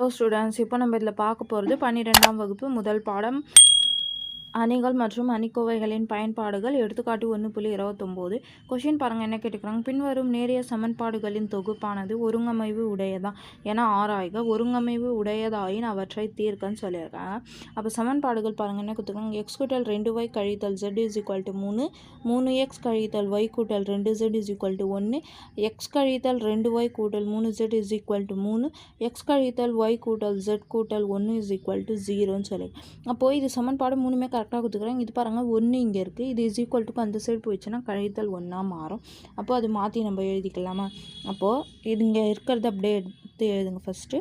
Hello students இப்போ நம்ம இதில் பார்க்க போகிறது பன்னிரெண்டாம் வகுப்பு முதல் பாடம். அணிகள் மற்றும் அணிக்கோவைகளின் பயன்பாடுகள். எடுத்துக்காட்டு ஒன்று புள்ளி இருபத்தொம்போது. கொஷின் பாருங்கள் என்ன கேட்டுக்கிறாங்க? பின்வரும் நேரிய சமன்பாடுகளின் தொகுப்பானது ஒருங்கமைவு உடையதா என ஆராய்க. ஒருங்கமைவு உடையதாயின் அவற்றை தீர்க்கன்னு சொல்லியிருக்காங்க. அப்போ சமன்பாடுகள் பாருங்கள் என்ன கொடுத்துருக்காங்க? எக்ஸ் கூட்டல் ரெண்டு ஒய் கழித்தல் ஜெட் இஸ் ஈக்குவல் டு மூணு. மூணு எக்ஸ் கழித்தல் ஒய் கூட்டல் ரெண்டு ஜெட் இஸ் ஈக்குவல் டு ஒன்று எக்ஸ் கழித்தல் ரெண்டு ஒய் கூட்டல் மூணு ஜெட் இஸ் ஈக்குவல் டு மூணு. எக்ஸ் கழித்தல் ஒய் கூட்டல் ஜெட் கூட்டல் ஒன்று இஸ் ஈக்குவல் டு ஜீரோன்னு சொல்லி அப்போது இது சமன்பாடு மூணுமே கரெக்டாக கொடுத்துக்குறாங்க இது பாருங்கள் ஒன்று இங்கே இருக்குது இது இஸ் ஈக்குவல் டுக்கு அந்த சைடு போயிடுச்சுன்னா கழித்தல் ஒன்றா மாறும். அப்போ அது மாற்றி நம்ம எழுதிக்கலாமா? அப்போது இது இங்கே இருக்கிறத அப்படியே எடுத்து எழுதுங்க ஃபஸ்ட்டு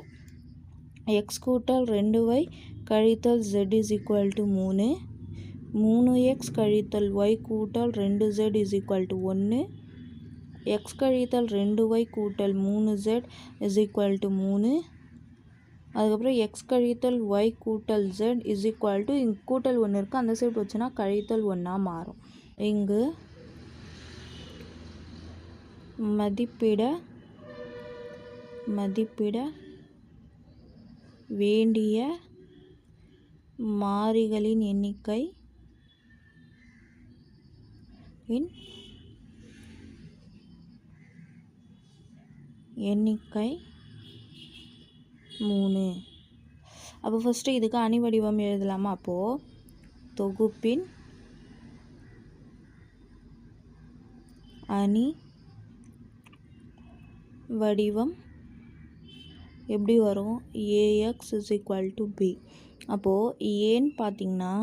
எக்ஸ் கூட்டல் ரெண்டு ஒய் கழித்தல் ஜெட் இஸ் ஈக்குவல் டு மூணு. மூணு எக்ஸ் கழித்தல் ஒய் கூட்டல் ரெண்டு ஜெட் இஸ் ஈக்குவல் டு ஒன்று எக்ஸ் கழித்தல் ரெண்டு ஒய் கூட்டல் மூணு ஜெட் இஸ் ஈக்குவல் டு மூணு. அதுக்கப்புறம் எக்ஸ் கழித்தல் ஒய் கூட்டல் ஜெட் இஸ் ஈக்குவல் டு இங்கே கூட்டல் ஒன்று இருக்குது அந்த சைடு போச்சுன்னா கழித்தல் ஒன்றா மாறும். இங்கு மதிப்பிட மதிப்பிட வேண்டிய மாறிகளின் எண்ணிக்கை இன் எண்ணிக்கை மூணு. அப்போ ஃபஸ்ட்டு இதுக்கு அணி வடிவம் எழுதலாமா? அப்போது தொகுப்பின் அணி வடிவம் எப்படி வரும்? A X is equal to B அப்போது ஏன்னு பார்த்தீங்கன்னா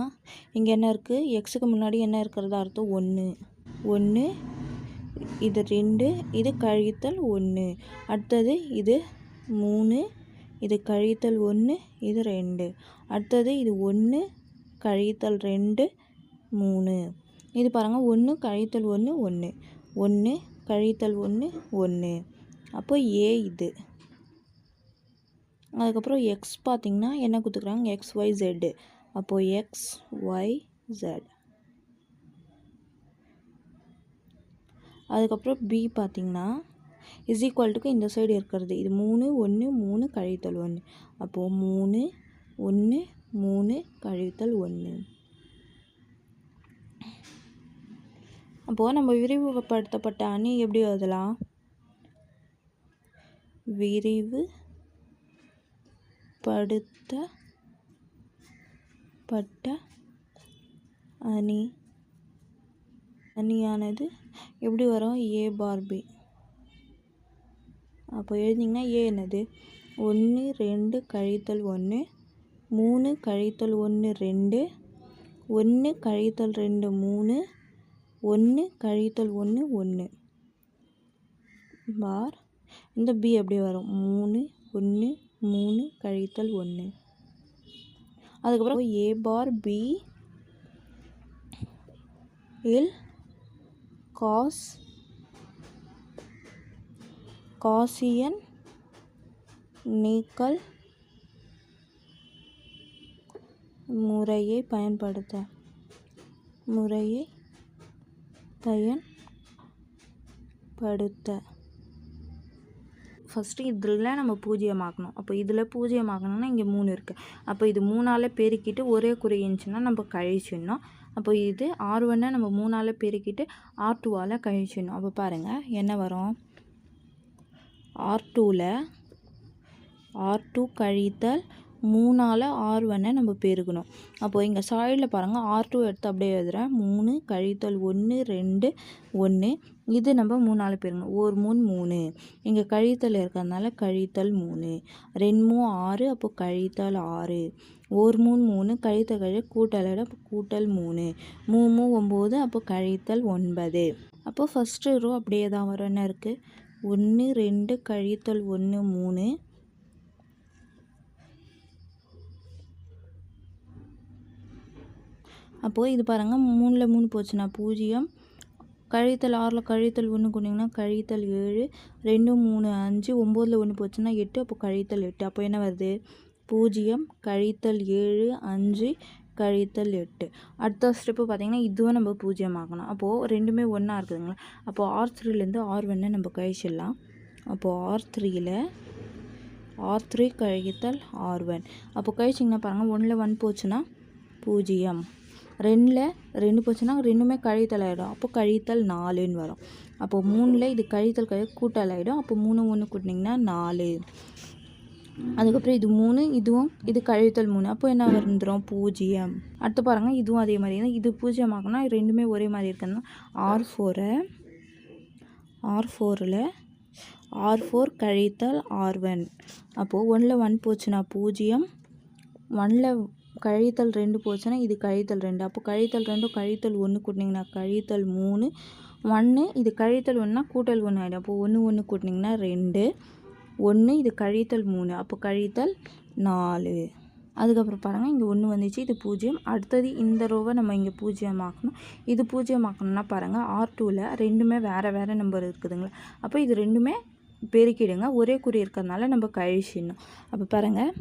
இங்கே என்ன இருக்குது எக்ஸுக்கு முன்னாடி என்ன இருக்கிறதா அர்த்தம்? ஒன்று ஒன்று இது ரெண்டு இது கழித்தல் ஒன்று அடுத்தது இது மூணு இது கழித்தல் ஒன்று இது ரெண்டு. அடுத்தது இது ஒன்று கழித்தல் ரெண்டு மூணு. இது பாருங்கள் ஒன்று கழித்தல் ஒன்று ஒன்று. ஒன்று கழித்தல் ஒன்று ஒன்று. அப்போ ஏ இது. அதுக்கப்புறம் எக்ஸ் பார்த்திங்கன்னா என்ன கொடுத்துக்குறாங்க எக்ஸ் ஒய் ஜெட்டு அப்போது எக்ஸ் ஒய் ஜெட் அதுக்கப்புறம் பி பார்த்திங்கன்னா இஸ் ஈக்குவல்ட்டுக்கு இந்த சைடு இருக்கிறது. இது மூணு ஒன்று மூணு கழித்தல் ஒன்று அப்போது மூணு ஒன்று மூணு கழித்தல் ஒன்று அப்போது நம்ம விரிவுபடுத்தப்பட்ட அணி எப்படி எழுதலாம்? விரிவு படுத்தப்பட்ட அணி. அணியானது எப்படி வரும்? ஏ பார் பி அப்போ எழுதிங்கன்னா ஏ என்னது? ஒன்று ரெண்டு கழித்தல் ஒன்று மூணு கழித்தல் ஒன்று ரெண்டு ஒன்று கழித்தல் ரெண்டு மூணு ஒன்று கழித்தல் ஒன்று ஒன்று பார். இந்த பி எப்படி வரும். மூணு ஒன்று மூணு கழித்தல் ஒன்று அதுக்கப்புறம் ஏ பார் பி இல் காஸ் காசியன் நீக்கல் முறையை பயன்படுத்த முறையை பயன்படுத்த. ஃபஸ்ட்டு இதில் நம்ம பூஜ்ஜியமாக்கணும். அப்போ இதில் பூஜ்ஜியமாக்கணும்னா இங்கே மூணு இருக்குது அப்போ இது மூணால் பெருக்கிட்டு ஒரே குறி இருந்துச்சுன்னா நம்ம கழிச்சிடணும். அப்போ இது ஆர் ஒன்னை நம்ம மூணால் பெருக்கிட்டு ஆர் டூவால் கழிச்சிடணும். அப்போ பாருங்கள் என்ன வரும்? ஆர் டூவில் ஆர் டூ கழித்தல் மூணால் ஆர் ஒன்றை நம்ம பெருக்கணும் அப்போது இங்கே சாய்டில் பாருங்கள் ஆர் டூ எடுத்து அப்படியே எழுதுகிறேன் மூணு கழித்தல் ஒன்று ரெண்டு ஒன்று இது நம்ம மூணால் பெருக்கணும் ஒரு மூணு மூணு. இங்கே கழித்தல் இருக்கிறதுனால கழித்தல் மூணு. ரெண்டு மூணு ஆறு அப்போ கழித்தல் ஆறு. ஒரு மூணு மூணு. கழித்தல் கழி கூட்டலோட கூட்டல் மூணு. மூணு ஒம்பது அப்போ கழித்தல் ஒன்பது. அப்போது ஃபஸ்ட்டு ரோ அப்படியே தான் வரும். என்ன இருக்குது ஒன்று ரெண்டு கழித்தல் ஒன்று மூணு. அப்போது இது பாருங்கள் மூணில் மூணு போச்சுன்னா பூஜ்ஜியம். கழித்தல் ஆறில் கழித்தல் ஒன்று கொண்டிங்கன்னா கழித்தல் ஏழு ரெண்டு மூணு அஞ்சு ஒம்போதில் ஒன்று போச்சுன்னா எட்டு அப்போ கழித்தல் எட்டு. அப்போ என்ன வருது? பூஜ்ஜியம் கழித்தல் ஏழு அஞ்சு கழித்தல் எட்டு அடுத்த ஸ்டெப்பு பார்த்திங்கன்னா இதுவும் நம்ம பூஜ்ஜியமாகணும் அப்போது ரெண்டுமே ஒன்றா இருக்குதுங்களா? அப்போது ஆர் த்ரீலேருந்து ஆர் ஒன்று நம்ம கழிச்சிடலாம். அப்போது ஆர் த்ரீயில் ஆர் த்ரீ கழித்தல் ஆர் ஒன் அப்போ கழிச்சிங்கன்னா பாருங்கள் ஒன்றில் ஒன் போச்சுன்னா பூஜ்ஜியம். ரெண்டில் ரெண்டு போச்சுன்னா ரெண்டுமே கழித்தல் ஆகிடும் அப்போ கழித்தல் நாலுன்னு வரும். அப்போ மூணில் இது கழித்தல் கழி கூட்டல் ஆகிடும் அப்போ மூணு ஒன்று கூட்டினீங்கன்னா நாலு. அதுக்கப்புறம் இது மூணு இதுவும் இது கழித்தல் மூணு. அப்போ என்ன வந்துடும் பூஜ்ஜியம். அடுத்து பாருங்கள் இதுவும் அதே மாதிரி. தான் இது பூஜ்ஜியம் ஆகுனா ரெண்டுமே ஒரே மாதிரி இருக்குன்னா ஆர் ஃபோரை ஆர் ஃபோரில் ஆர் ஃபோர் கழித்தல் ஆர் ஒன் அப்போது ஒனில் ஒன் போச்சுன்னா பூஜ்ஜியம். ஒனில் கழித்தல் ரெண்டு போச்சுன்னா இது கழித்தல் ரெண்டு. அப்போ கழித்தல் ரெண்டும் கழித்தல் ஒன்று கூட்டினீங்கன்னா கழித்தல் மூணு. ஒன்று இது கழித்தல் ஒன்றுனா கூட்டல் ஒன்று ஆகிடும் அப்போது ஒன்று ஒன்று கூட்டினீங்கன்னா ரெண்டு. ஒன்று இது கழித்தல் மூணு. அப்போ கழித்தல் நாலு. அதுக்கப்புறம் பாருங்கள் இங்கே ஒன்று வந்துச்சு இது பூஜ்ஜியம். அடுத்தது இந்த ரோவை நம்ம இங்கே பூஜ்ஜியம் ஆக்கணும் இது பூஜ்ஜியம் ஆக்கணும்னா பாருங்கள் ஆர் டூவில் ரெண்டுமே வேறு வேறு நம்பர் இருக்குதுங்களா? அப்போ இது ரெண்டுமே பெருக்கிடுங்க ஒரே குறி இருக்கிறதுனால நம்ம கழிச்சிடணும். அப்போ பாருங்கள்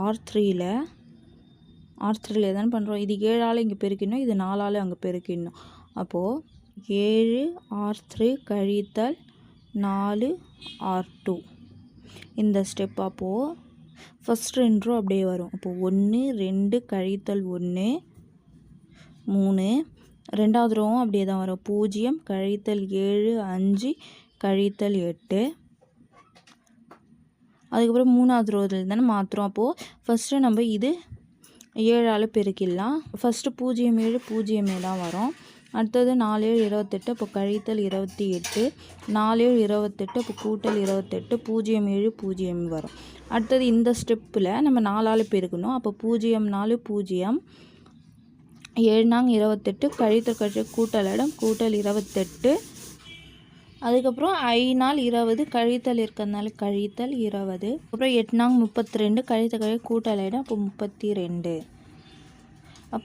ஆர் த்ரீயில் ஆர் த்ரீயில் தானே பண்ணுறோம் இது ஏழால் இங்கே பெருக்கிடணும் இது நாலால் அங்கே பெருக்கிடணும். அப்போது ஏழு ஆர் த்ரீ கழித்தல் நாலு ஆர் டூ. இந்த ஸ்டெப் அப்போது ஃபஸ்ட் ரெண்டு அப்படியே வரும். அப்போது ஒன்று ரெண்டு கழித்தல் ஒன்று மூணு ரெண்டாவது ரோவும் அப்படியே தான் வரும். பூஜ்ஜியம் கழித்தல் ஏழு அஞ்சு கழித்தல் எட்டு. அதுக்கப்புறம் மூணாவது ரோவில் தானே மாற்றுறோம் அப்போது ஃபஸ்ட்டு நம்ம இது ஏழால் பெருக்கிடலாம். ஃபஸ்ட்டு பூஜ்ஜியம் ஏழு பூஜ்ஜியமே தான் வரும். அடுத்தது நாலு ஏழு இருபத்தெட்டு அப்போ கழித்தல் இருபத்தி எட்டு நாலு ஏழு இருபத்தெட்டு அப்போ கூட்டல் இருபத்தெட்டு பூஜ்ஜியம் ஏழு பூஜ்ஜியம் வரும். அடுத்தது இந்த ஸ்டெப்பில் நம்ம நாலால் பெருக்கணும். அப்போ பூஜ்ஜியம் நாலு பூஜ்ஜியம் ஏழு நாங்க இருபத்தெட்டு கழித்தல் கழிச்சு கூட்டல் இடம் கூட்டல் இருபத்தெட்டு. அதுக்கப்புறம் ஐ நாள் இருபது கழித்தல் இருக்கிறதுனால கழித்தல் இருபது. அப்புறம் எட்டு நாங்க முப்பத்தி ரெண்டு கழித்த கழி கூட்டல் இடம் அப்போ முப்பத்தி ரெண்டு.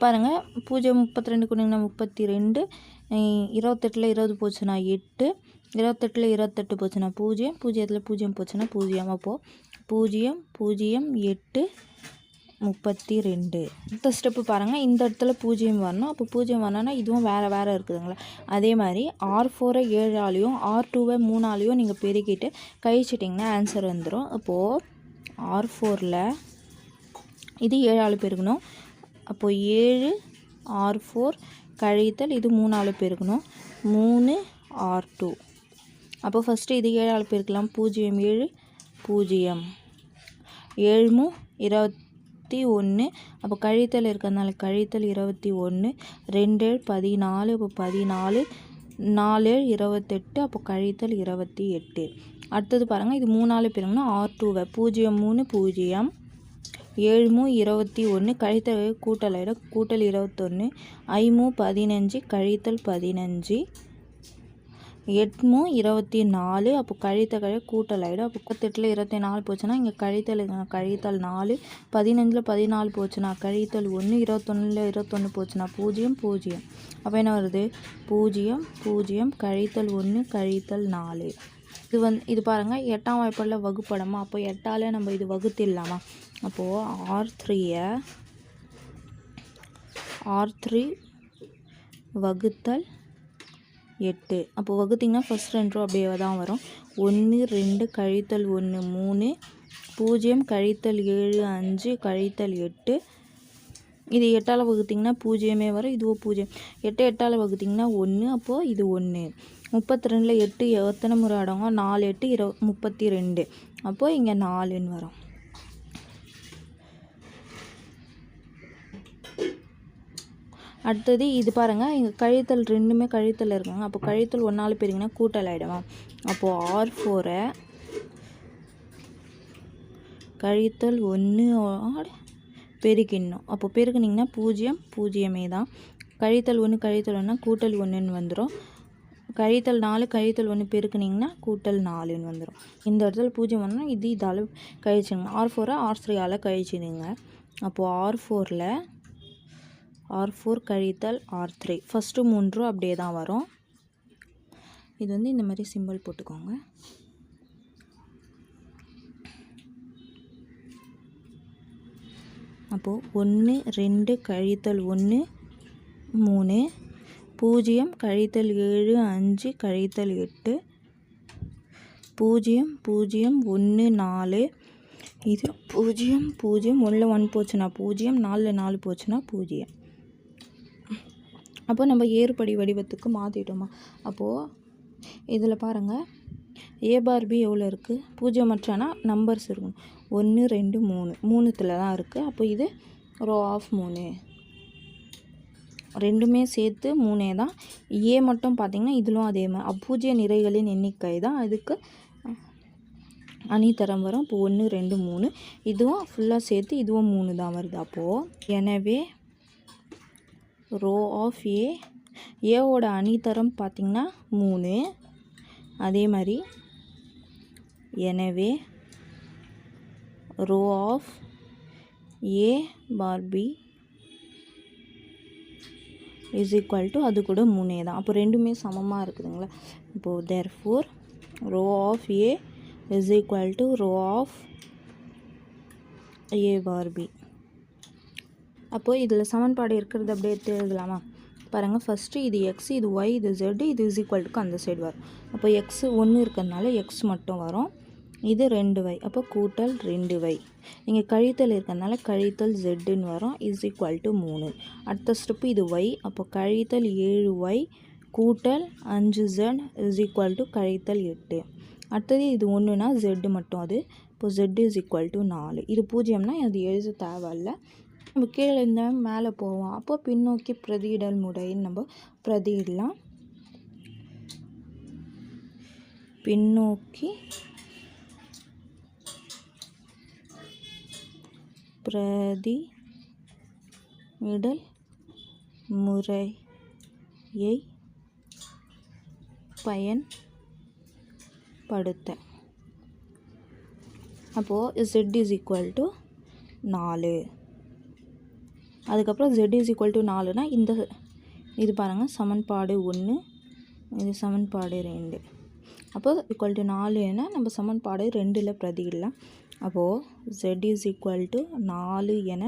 பாருங்கள் பூஜ்ஜியம் முப்பத்தி ரெண்டு கொண்டிங்கன்னா முப்பத்தி ரெண்டு இருபத்தெட்டில் இருபது போச்சுன்னா எட்டு இருபத்தெட்டில் இருபத்தெட்டு போச்சுன்னா பூஜ்ஜியம் பூஜ்ஜியத்தில் பூஜ்ஜியம் போச்சுன்னா பூஜ்ஜியம். அப்போது பூஜ்ஜியம் பூஜ்ஜியம் எட்டு முப்பத்தி ரெண்டு அடுத்த ஸ்டெப்பு பாருங்கள் இந்த இடத்துல பூஜ்ஜியம் வரணும். அப்போ பூஜ்ஜியம் வரணும்னா இதுவும் வேறு வேறு இருக்குதுங்களா? அதே மாதிரி ஆர் ஃபோரை ஏழாலையும் ஆர் டூவை மூணாலையும் நீங்கள் பெருக்கிட்டு கழிச்சிட்டிங்கன்னா ஆன்சர் வந்துடும் அப்போது ஆர் ஃபோரில் இது ஏழாள் பெருக்கணும். அப்போது ஏழு ஆர் ஃபோர் கழித்தல் இது மூணால் பெருக்கணும் மூணு ஆர் டூ அப்போ ஃபஸ்ட்டு இது ஏழால் பெருக்கலாம் பூஜ்ஜியம் ஏழு பூஜ்ஜியம். ஏழுமு இருபத்தி ஒன்று அப்போ கழித்தல் இருக்கிறதுனால கழித்தல் இருபத்தி ஒன்று ரெண்டு ஏழு பதினாலு. இப்போ பதினாலு நாலு ஏழு இருபத்தெட்டு அப்போ கழித்தல் இருபத்தி எட்டு. அடுத்தது பாருங்கள் இது மூணாலு பெருங்கன்னா ஆர் டூவை பூஜ்ஜியம் மூணு பூஜ்ஜியம் ஏழுமு இருபத்தி ஒன்று கழித்தல் கூட்டல் ஆகிடும் கூட்டல் இருபத்தொன்று ஐமு பதினஞ்சு கழித்தல் பதினஞ்சு எட்மு இருபத்தி நாலு அப்போ கழித்த கழி கூட்டல் ஆகிடும் அப்போ முப்பத்தெட்டில் இருபத்தி நாலு போச்சுன்னா இங்கே கழித்தல் கழித்தல் நாலு பதினஞ்சில் பதினாலு போச்சுன்னா கழித்தல் ஒன்று இருபத்தொன்னில் இருபத்தொன்று போச்சுன்னா பூஜ்ஜியம் பூஜ்ஜியம். அப்போ என்ன வருது? பூஜ்ஜியம் பூஜ்ஜியம் கழித்தல் ஒன்று கழித்தல் நாலு. இது வந்து இது பாருங்கள் எட்டாம் வாய்ப்பாடில் வகுப்படமா? அப்போ எட்டாலே நம்ம இது வகுத்திடலாமா? அப்போது ஆர் த்ரீயை ஆர் த்ரீ வகுத்தல் எட்டு. அப்போது வகுத்திங்கன்னா ஃபஸ்ட் ரெண்டு அப்படியே தான் வரும். ஒன்று ரெண்டு கழித்தல் ஒன்று மூணு பூஜ்ஜியம் கழித்தல் ஏழு அஞ்சு கழித்தல் எட்டு. இது எட்டால் வகுத்திங்கன்னா பூஜ்ஜியமே வரும். இதுவோ பூஜ்ஜியம். எட்டு எட்டால் வகுத்திங்கன்னா ஒன்று அப்போது இது ஒன்று முப்பத்தி ரெண்டில் எட்டு எத்தனை முறை அடங்கும்? நாலு எட்டு இரு முப்பத்தி ரெண்டு. அப்போது இங்கே நாலுன்னு வரும். அடுத்தது இது பாருங்கள் இங்கே கழித்தல் ரெண்டுமே கழித்தல் இருக்குங்க. அப்போ கழித்தல் ஒன்றால் பிரிங்கன்னா கூட்டல் ஆகிடுமா அப்போது ஆர் ஃபோரை கழித்தல் ஒன்று பெருக்கிடணும். அப்போ பெருக்குனிங்கன்னா பூஜ்ஜியம் பூஜ்ஜியமே தான். கழித்தல் ஒன்று கழித்தல் ஒன்றா கூட்டல் ஒன்றுன்னு வந்துடும் கழித்தல் நாலு கழித்தல் ஒன்று பெருக்குனிங்கன்னா கூட்டல் நாலுன்னு வந்துடும் இந்த இடத்துல பூஜ்ஜியம் ஒன்றுனா இது இதால் கழிச்சுங்க ஆர் ஃபோரை ஆர் த்ரீயால் கழிச்சிடுங்க. அப்போது ஆர் ஃபோரில் ஆர் ஃபோர் கழித்தல் ஆர் த்ரீ. ஃபஸ்ட்டு மூன்று அப்படியே தான் வரும். இது வந்து இந்த மாதிரி சிம்பிள் போட்டுக்கோங்க. அப்போது ஒன்று ரெண்டு கழித்தல் ஒன்று மூணு பூஜ்ஜியம் கழித்தல் ஏழு அஞ்சு கழித்தல் எட்டு பூஜ்ஜியம் பூஜ்ஜியம் ஒன்று நாலு. இது பூஜ்ஜியம் பூஜ்ஜியம் ஒன்றில் ஒன் போச்சுன்னா பூஜ்ஜியம் நாலில் நாலு போச்சுன்னா பூஜ்ஜியம். அப்போ நம்ம ஏறுபடி வடிவத்துக்கு மாற்றிட்டோமா அப்போது இதில் பாருங்கள் ஏ பார் பி எவ்வளோ இருக்குது பூஜ்ஜியமற்றனா நம்பர்ஸ் இருக்கும் ஒன்று ரெண்டு மூணு. மூணுத்தில் தான் இருக்குது அப்போ இது ரோ ஆஃப் மூணு. ரெண்டுமே சேர்த்து மூணே தான் ஏ மட்டும் பார்த்திங்கன்னா இதிலும் அதே மாதிரி. அப்பூஜ்ய நிறைகளின் எண்ணிக்கை தான் அதுக்கு அணித்தரம் வரும். இப்போ ஒன்று ரெண்டு மூணு. இதுவும் ஃபுல்லாக சேர்த்து இதுவும் மூணு தான் வருது. அப்போது எனவே ரோ ஆஃப் ஏ. ஏவோட அணித்தரம் பார்த்திங்கன்னா மூணு. அதே மாதிரி எனவே rho of A bar B is equal to அது கூட மூணே தான். அப்போ ரெண்டுமே சமமாக இருக்குதுங்களா? இப்போது therefore rho of A is equal to rho of A bar B அப்போது இதில் சமன்பாடு இருக்கிறது அப்படியே தெரியலாமா எழுதலாமா பாருங்கள் ஃபஸ்ட்டு இது எக்ஸ் இது ஒய் இது ஜெட்டு இது இஸ் ஈக்குவல்ட்டுக்கு அந்த சைடு வரும். அப்போ எக்ஸ் ஒன்று இருக்கிறதுனால எக்ஸ் மட்டும் வரும். இது ரெண்டு வை அப்போ கூட்டல் ரெண்டு வை இங்கே கழித்தல் இருக்கிறதுனால கழித்தல் ஜெட்டுன்னு வரும். இஸ் ஈக்குவல் டு மூணு. அடுத்த ஸ்டெப்பு இது ஒய் அப்போ கழித்தல் ஏழு ஒய் கூட்டல் அஞ்சு ஜெட் இஸ் ஈக்குவல் டு கழித்தல் எட்டு. அடுத்தது இது ஒன்றுனா ஜெட்டு மட்டும் அது. இப்போ ஜெட் இஸ் ஈக்குவல் டு நாலு. இது பூஜ்ஜியம்னா அது எழுத தேவையில்லை. நம்ம கீழே இருந்த மேலே போவோம். அப்போ பின்னோக்கி பிரதியிடல் முறைன்னு நம்ம பிரதியிடலாம். பின்னோக்கி பிரதி இடல் முறையை பயன்படுத்த. அப்போது z இஸ் ஈக்குவல் டு நாலு. அதுக்கப்புறம் ஜெட் இஸ் ஈக்குவல் டு நாலுனா இந்த இது பாருங்கள் சமன்பாடு ஒன்று இது சமன்பாடு ரெண்டு. அப்போது ஈக்குவல் டு நாலுன்னா நம்ம சமன்பாடு ரெண்டில் பிரதியிடலாம். அப்போது ஜெட் இஸ் ஈக்குவல் டு நாலு என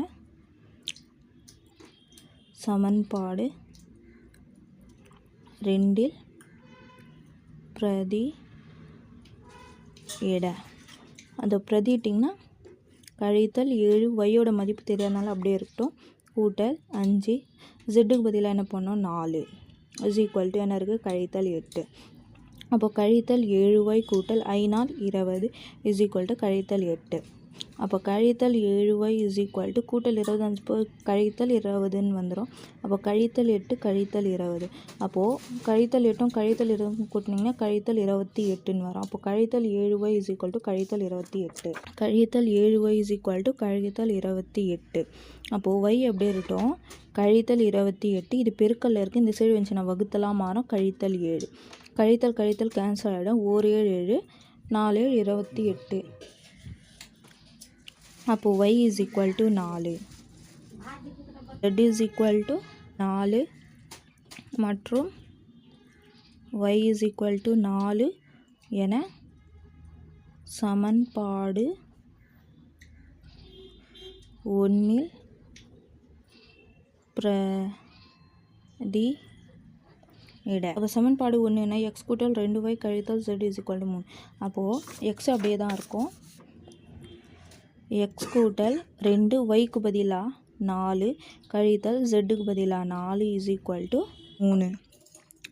சமன்பாடு ரெண்டில் பிரதி இட அந்த பிரதிட்டிங்கன்னா கழித்தல் ஏழு ஒய்யோட மதிப்பு தெரியாதனால அப்படியே இருக்கட்டும். கூட்டல் அஞ்சு. ஜெட்டுக்கு பதிலாக என்ன பண்ணோம்? நாலு. இஸ் ஈக்குவல் டு என்ன இருக்குது கழித்தல் எட்டு. அப்போ கழித்தல் ஏழு ஒய் கூட்டல் ஐநாள் இருபது. இஸ் ஈக்குவல் டு கழித்தல் எட்டு. அப்போ கழித்தல் ஏழு ஒய் இஸ் ஈக்குவல் டு கூட்டல் இருபது அஞ்சு போ கழித்தல் இருபதுன்னு வந்துடும் அப்போ கழித்தல் எட்டு கழித்தல் இருபது. அப்போது கழித்தல் எட்டும் கழித்தல் இருபது கூட்டினீங்கன்னா கழித்தல் இருபத்தி எட்டுன்னு வரும். அப்போ கழித்தல் ஏழு ஒய் இஸ் ஈக்குவல் டு கழித்தல் இருபத்தி எட்டு. கழித்தல் ஏழு ஒய் இஸ் ஈக்குவல் டு கழித்தல் இருபத்தி எட்டு. அப்போது ஒய் எப்படி இருக்கட்டும்? கழித்தல் இருபத்தி எட்டு. இது பெருக்கல்ல இருக்குது இந்த சைடு வந்துச்சுன்னா வகுத்தலாம் மாறும். கழித்தல் ஏழு. கழித்தல் கழித்தல் கேன்சல் ஆகிடும் ஓர் ஏழு ஏழு நாலு ஏழு இருபத்தி எட்டு. அப்போது ஒய் இஸ் ஈக்குவல் டு நாலு. ரெட் இஸ் ஈக்குவல் டு நாலு. மற்றும் ஒய் இஸ் ஈக்குவல் டு நாலு என சமன்பாடு ஒன்றில் பிரதி இட அப்போ சமன்பாடு ஒன்றுனா எக்ஸ் கூட்டல் ரெண்டு ஒய் கழித்தல் ஜெட் இஸ் ஈக்குவல் டு மூணு. அப்போது எக்ஸ் அப்படியே தான் இருக்கும். எக்ஸ் கூட்டல் ரெண்டு ஒய்க்கு பதிலாக நாலு கழித்தல் ஜெட்டுக்கு பதிலாக நாலு இஸ் ஈக்குவல் டு மூணு.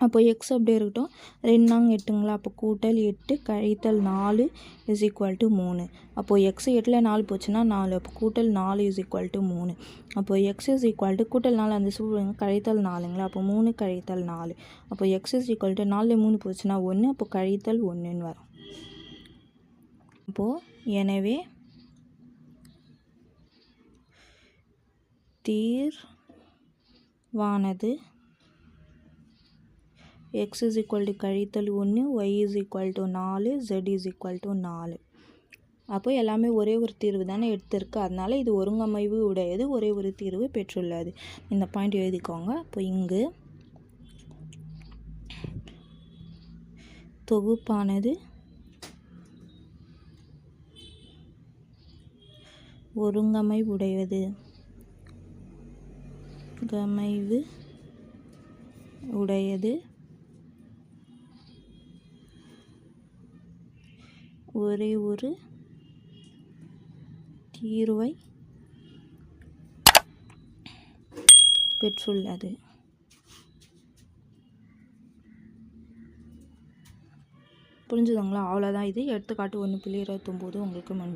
அப்போ எக்ஸ் அப்படியே இருக்கட்டும். ரெண்டு நாங்க எட்டுங்களா? அப்போ கூட்டல் எட்டு கழித்தல் நாலு இஸ் ஈக்குவல் டு மூணு. அப்போது எக்ஸ் எட்டில் நாலு போச்சுன்னா நாலு. அப்போ கூட்டல் நாலு இஸ் ஈக்குவல் டு மூணு. அப்போ எக்ஸ் இஸ் ஈக்குவல் டு கூட்டல் நாலு அந்த சூழ்நிலை கழித்தல் நாலுங்களா? அப்போ மூணு கழித்தல் நாலு. அப்போ எக்ஸ் இஸ் ஈக்குவல் டு நாலில் மூணு போச்சுன்னா ஒன்று அப்போ கழித்தல் ஒன்றுன்னு வரும். அப்போது எனவே தீர்வானது. எக்ஸ் இஸ் ஈக்குவல் டு கழித்தல் ஒன்று ஒய் இஸ் ஈக்குவல் டு நாலு ஜெட் இஸ் ஈக்குவல் டு நாலு. அப்போ எல்லாமே ஒரே ஒரு தீர்வு தானே எடுத்திருக்கு. அதனால் இது ஒருங்கமைவு உடையது ஒரே ஒரு தீர்வு பெற்றுள்ளது. இந்த பாயிண்ட் எழுதிக்கோங்க. அப்போ இங்கு தொகுப்பானது ஒருங்கமைவுடையது கமைவு உடையது. ஒரே ஒரு தீர்வை பெற்றுள்ளது. புரிஞ்சுதுங்களா? அவ்வளோதான் இது எடுத்துக்காட்டு ஒன்று புள்ளி இருபத்தொம்போது. உங்களுக்கு முடிஞ்சு